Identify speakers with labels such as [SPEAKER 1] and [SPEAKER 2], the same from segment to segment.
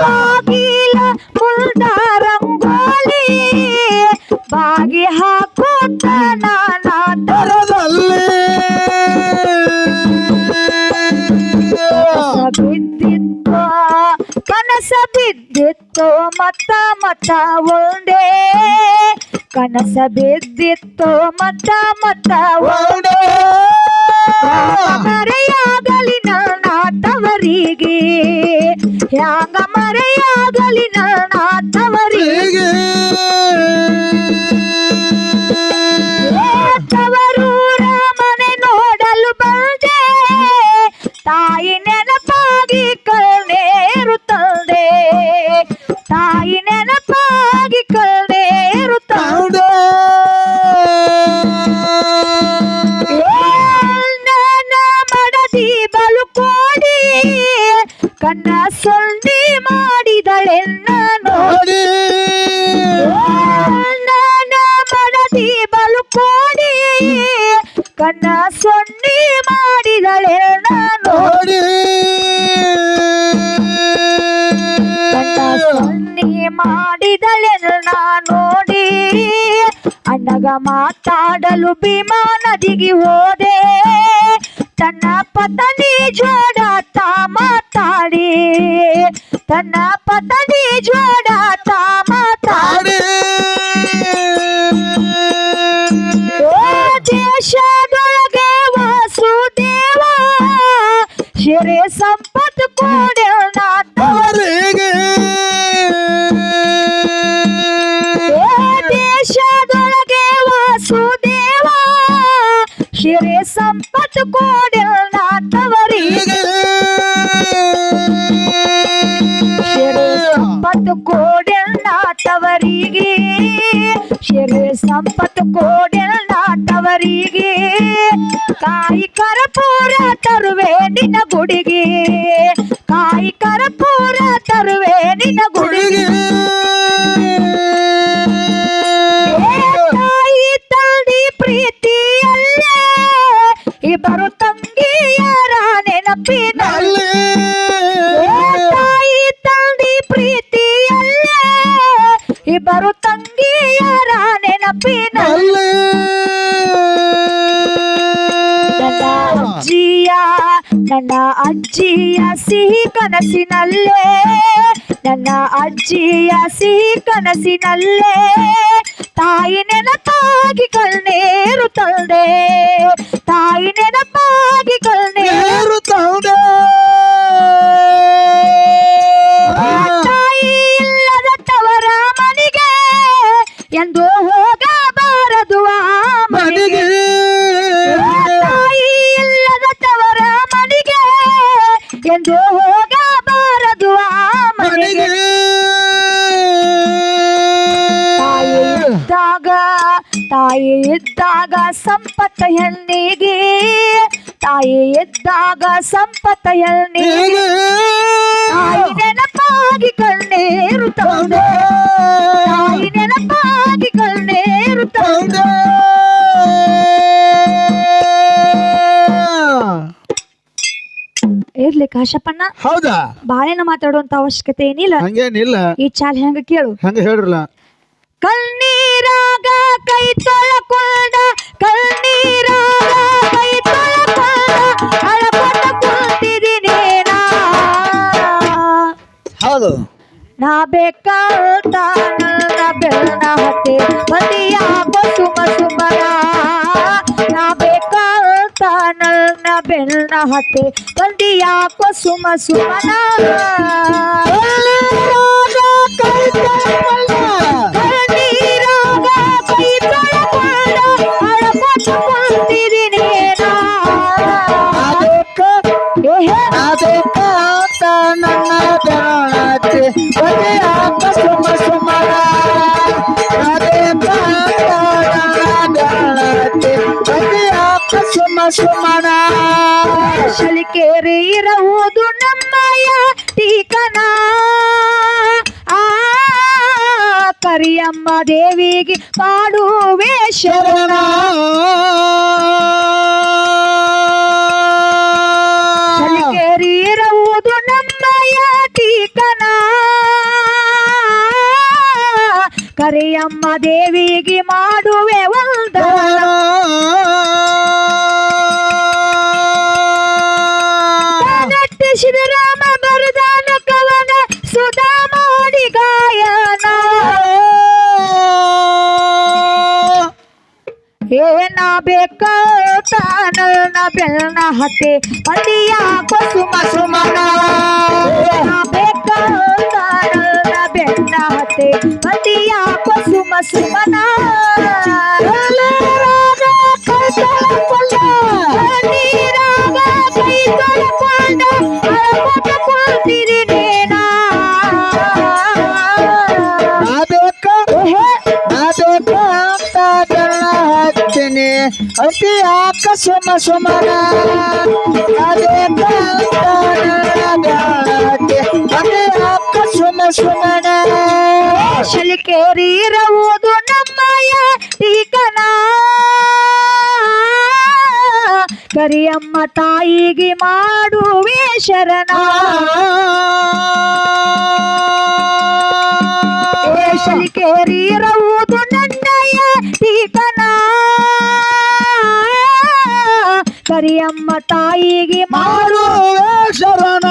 [SPEAKER 1] ಬಾಗಿಲ ಮುಲ್ದ ರಂಗೋಲಿ ಬಾಗಿ ಹಾಕುತ್ತ ನಾನಾ
[SPEAKER 2] ದರದಲ್ಲಿ
[SPEAKER 1] ಬಿದ್ದಿತ್ತು, ಕನಸ ಬಿದ್ದಿತ್ತು, ಮತ್ತ ಮತ್ತ ಒಂದೇ ಕನಸ ಬಿದ್ದಿತ್ತು, ಮತ್ತ ಮತ್ತ ಒಂದೇ ಮರೆಯಾಗಲಿ না ಕಣ್ಣ ಸೊಳ್ಳಿ ಮಾಡಿದಳೆನ್ನ ನೋಡಿ ನನ್ನ ಮಡದಿ ಬಲುಕೋಡಿ ಕಣ್ಣ ಸೊನ್ನಿ ಮಾಡಿದಳೆ ನಾನು ಕಣ್ಣ ಸೊನ್ನಿ ಮಾಡಿದಳೆ ನಾ ನೋಡಿ ಅಣ್ಣಗ ಮಾತಾಡಲು ಭೀಮಾ ನದಿಗೆ ಹೋದೆ ತನ್ನ ಪತನಿ ಜೋಡಾಟ ಮಾತಾಡಿ. ತನ್ನ ಪತನಿ ಜೋಡಾಟ ಮಾತಾಡಿ. ಓ ದೇಶದೊಳಗೆ ವಾಸುದೇವ ಶಿರೆ ಸಂಪತ್ತು ಕೊಡೆ ಶಿರೆ ಸಂಪತ್ತು ಕೊಡೆ ತವರಿಗೆ ಶಿರೆ ಸಂಪತ್ತು ಕೋಡೆ ನಾಟವರಿಗೆ ಶಿರೆ ಸಂಪತ್ತು ಕೋಡೆ ನಾಟವರಿಗೆ ಕಾಯಿ ಕರಪೂರ ತರುವೆ ನಿನ್ನ ಗುಡಿಗೆ ಕಾಯಿ ಕರಪೂರ ತರುವೆ ನಿನ್ನ ಗುಡಿಗೆ ಇಬ್ಬರು ತಂಗಿಯರ ನೆನಪಿನಲ್ಲಿ ನನ್ನ ಅಜ್ಜಿಯ ನನ್ನ ಅಜ್ಜಿಯ ಸಿಹಿ ಕನಸಿನಲ್ಲೇ ನನ್ನ ಅಜ್ಜಿಯ ಸಿಹಿ ಕನಸಿನಲ್ಲೇ ತಾಯಿ ನೆನಪಾಗಿ ಕಣ್ಣೇರು ತಂದೆ ತಾಯಿ ನೆನಪಾಗಿ ಕಣ್ಣೇರು ತಾಯಿ ಇದ್ದಾಗ ಸಂಪತ್ತ ಹೆಣ್ಣಿಗೆ ತಾಯಿ ಇದ್ದಾಗ ಸಂಪತ್ತ ಹೆಣ್ಣಿಗೆ. ತಾಯಿ ನೆನಪಾಗಿ ಕಣ್ಣೇರು ತಂದೆ ತಾಯಿ ನೆನಪಾಗಿ ಕಣ್ಣೇರು ತಂದೆ ಇರ್ಲಿ ಕಾಶಪ್ಪಣ್ಣ.
[SPEAKER 2] ಹೌದಾ?
[SPEAKER 1] ಬಾಳೆನ ಮಾತಾಡುವಂತ ಅವಶ್ಯಕತೆ ಏನಿಲ್ಲ.
[SPEAKER 2] ಹಂಗೇನಿಲ್ಲ.
[SPEAKER 1] ಈ ಚಾಲ್ ಹೆಂಗ ಕೇಳು.
[SPEAKER 2] ಹಂಗ ಹೇಳ್ರಲ್ಲ.
[SPEAKER 1] ಕಣ್ಣೀರಾಗ
[SPEAKER 2] ಹೌದು.
[SPEAKER 1] ನಾ ಬೇಕಾದ ನನ್ನ ಬೆನ್ನ ಹತ್ತಿ ಬದಿಯ ಸುಮ ಸುಮನ. ನಾ ಬೇಕಾದ ನನ್ನ ಬೆನ್ನ ಹತ್ತಿ ಬದಿಯ ಸುಮ ಸುಮನ. ಕಣ್ಣೀರಾಗ ಶಲಿಕೇರಿ ಇರುವುದು ನಮ್ಮಯ್ಯ ಟೀಕನ ಆ ಕರಿಯಮ್ಮ ದೇವಿಗೆ ಮಾಡುವೆ ಶರಣ ಕರಿಯಮ್ಮ ದೇವಿಗೆ ಮಾಡುವೆ ವಂದನ. ಶ್ರೀರಾಮ ರಾಮ ಬರದಾನ ಕವನ ಸುಧಾ ಮಾಡಿ ಗಾಯನ. ಏನ ಬೇಕ ತಾನ ಬೆನ್ನ ಹತ್ತೆ ಮಂದಿಯ ಕುಸುಮ ಸುಮನ. ಬೇಕ ತಾನ ಬೆನ್ನ ಹತ್ತೆ पशु बना అతి ఆకస్మ సుమనా అదే అతి ఆకస్మ సుమనా
[SPEAKER 2] ನಾಬೇಕ ಕೇರಿ ಜನ ಹಚ್ತೀನಿ ಅತಿ ಯಾಕ ಸುಮ ಸುಮನ ನಾಬೇಕ ಅಂತ ಅತಿ ಯಾಕ ಸುಮ ಸುಮನ
[SPEAKER 1] ಶಲಿಕೇರಿರವುದು ನಮ್ಮಯ ಟೀಕನ ಕರಿಯಮ್ಮ ತಾಯಿಗೆ ಮಾಡುವೆ ಶರಣ. ಶಲಿಕೇರಿ ಶಲಿಕೇರಿರವುದು ನನ್ನಯ ಟೀಕನ ಕರಿಯಮ್ಮ ತಾಯಿಗೆ
[SPEAKER 2] ಮಾಡುವೆ ಶರಣ.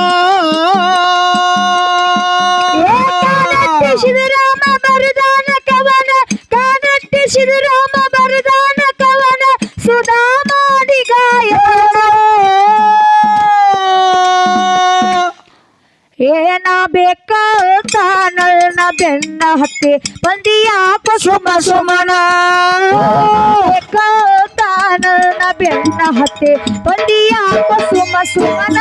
[SPEAKER 1] ಬೆನ್ನ ಹತ್ತಿ ಬಂದಿಯಾಪ ಸುಮ ಸುಮನ. ತಾನಲ್ನ ಬೆನ್ನ ಹತ್ತಿ
[SPEAKER 2] ಬಂದಿಯಾಪ ಸುಮ ಸುಮನ.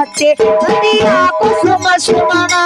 [SPEAKER 1] হাতে হাতিয়া
[SPEAKER 2] কুসুম সুমনা।